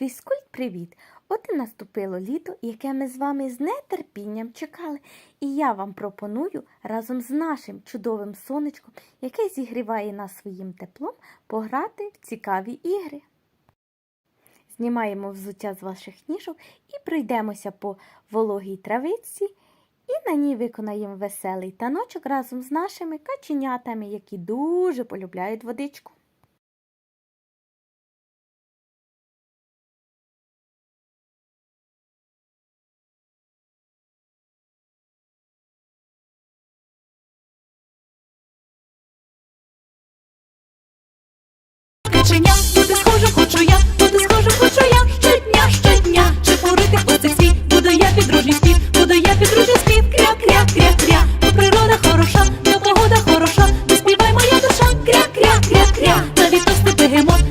Фізкульт, привіт! От і наступило літо, яке ми з вами з нетерпінням чекали. І я вам пропоную разом з нашим чудовим сонечком, яке зігріває нас своїм теплом, пограти в цікаві ігри. Знімаємо взуття з ваших ніжок і пройдемося по вологій травиці, і на ній виконаємо веселий таночок разом з нашими каченятами, які дуже полюбляють водичку. Каченя, бути схожим хочу я, бути схожим хочу я щодня, щодня. Чи порити у цей світ, буду я підружній спів, буду я підружній спів, кря, кря, кря, кря. Бо природа хороша, бо погода хороша, не співай моя душа, кря, кря, кря, кря. Навіть то величезний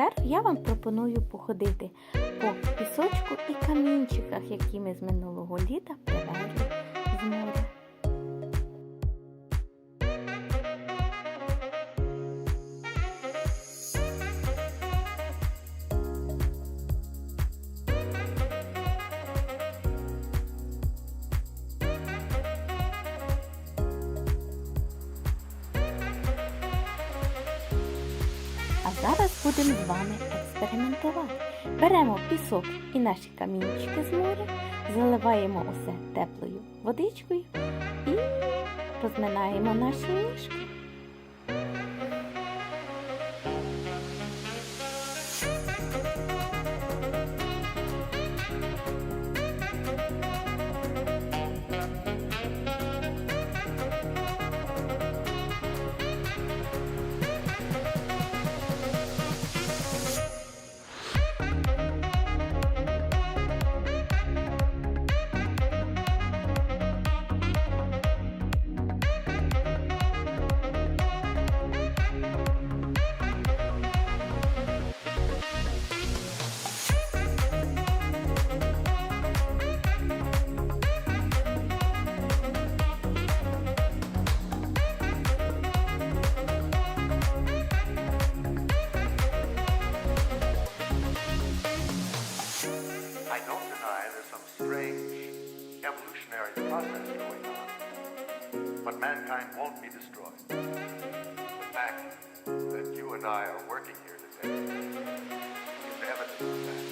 першу я вам пропоную походити по пісочку і камінчиках, які ми з минулого літа привезли зараз будемо з вами експериментувати. Беремо пісок і наші камінчики з моря, заливаємо усе теплою водичкою і розминаємо наші ніжки. mankind won't be destroyed. The fact that you and I are working here today is evidence of that.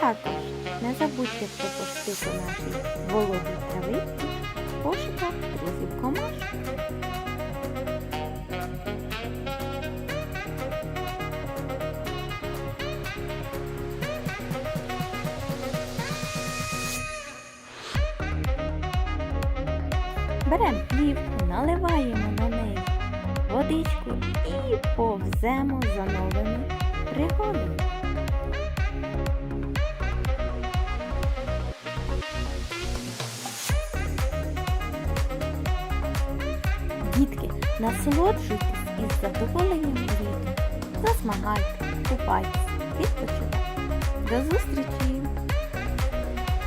Також не забудьте пропустити наші вологі травички в пошуках друзів комаш. Беремо плівку, наливаємо на неї водичку і повземо за новими пригодами. Дітки, насолоджуйтесь із задоволенням літом. Засмагайте, купайтесь, відпочивайте. До зустрічі!